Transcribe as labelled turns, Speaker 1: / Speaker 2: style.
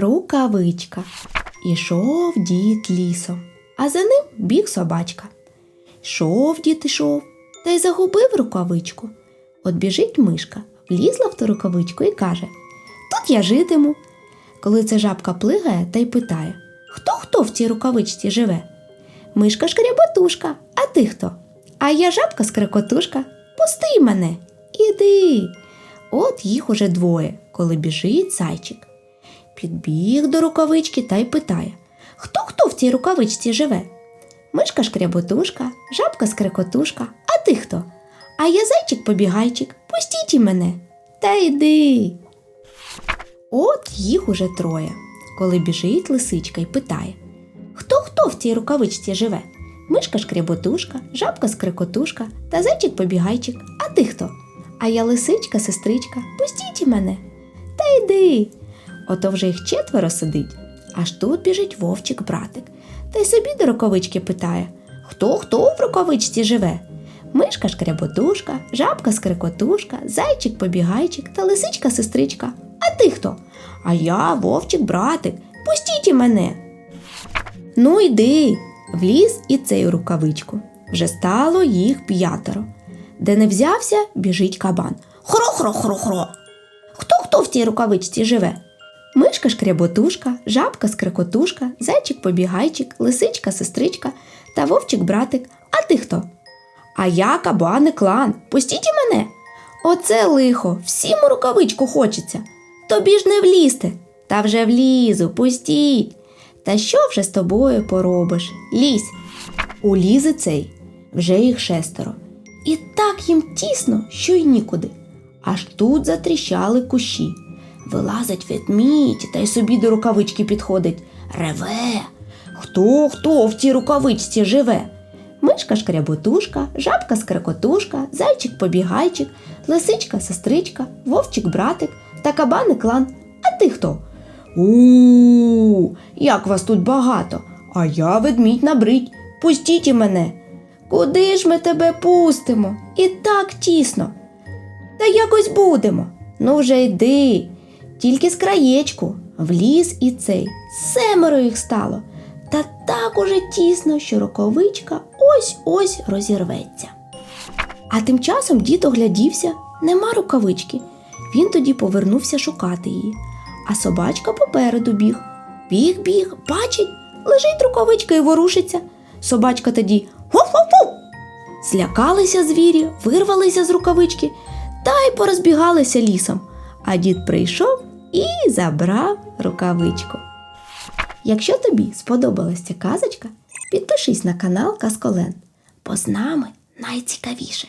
Speaker 1: Рукавичка. Ішов дід лісом, а за ним біг собачка. Йшов дід ішов, та й загубив рукавичку. От біжить мишка, влізла в ту рукавичку і каже: Тут я житиму. Коли ця жабка плигає та й питає: Хто хто в цій рукавичці живе? Мишка шкряботушка, а ти хто? А я жабка скрекотушка. Пусти мене, іди. От їх уже двоє, коли біжить зайчик. Підбіг до рукавички та й питає: Хто хто в цій рукавичці живе? Мишка шкряботушка, жабка скрекотушка, а ти хто? А я зайчик побігайчик, пустіть і мене. Та йди. От їх уже троє, коли біжить лисичка і питає: Хто хто в цій рукавичці живе? Мишка шкряботушка, жабка скрекотушка та зайчик побігайчик. А ти хто? А я лисичка, сестричка, пустіть і мене. Та йди. Ото вже їх четверо сидить. Аж тут біжить вовчик братик. Та й собі до рукавички питає: Хто хто в рукавичці живе? Мишка шкряботушка, жабка скрекотушка, зайчик побігайчик та лисичка сестричка. А ти хто? А я вовчик братик. Пустіть і мене. Ну йди, вліз і цей рукавичку. Вже стало їх п'ятеро. Де не взявся, біжить кабан. Хро-хро-хро-хро. Хто хто в цій рукавичці живе? Мишка шкряботушка, жабка скрекотушка, зайчик побігайчик, лисичка сестричка та вовчик братик. А ти хто? А я кабан і клан. Пустіть і мене. Оце лихо, всім у рукавичку хочеться. Тобі ж не влізти. Та вже влізу, пустіть. Та що вже з тобою поробиш? Лізь. Улізе цей, вже їх шестеро. І так їм тісно, що й нікуди. Аж тут затріщали кущі. Вилазить ведмідь та й собі до рукавички підходить. Реве. Хто хто в цій рукавичці живе? Мишка шкряботушка, жабка скрекотушка, зайчик побігайчик, лисичка сестричка, вовчик братик та кабан і клан. А ти хто? У, як вас тут багато, а я ведмідь набридь. Пустіть і мене. Куди ж ми тебе пустимо? І так тісно. Та якось будемо. Ну вже йди. Тільки з краєчку, в ліс і цей. Семеро їх стало. Та так уже тісно, що роковичка ось-ось розірветься. А тим часом дід оглядівся, нема рукавички. Він тоді повернувся шукати її. А собачка попереду біг. Біг, біг, бачить, лежить рукавичка і ворушиться. Собачка тоді гуф-гуф-гуф. Злякалися звірі, вирвалися з рукавички та й порозбігалися лісом. А дід прийшов і забрав рукавичку. Якщо тобі сподобалася ця казочка, підпишись на канал Казколен, бо з нами найцікавіше.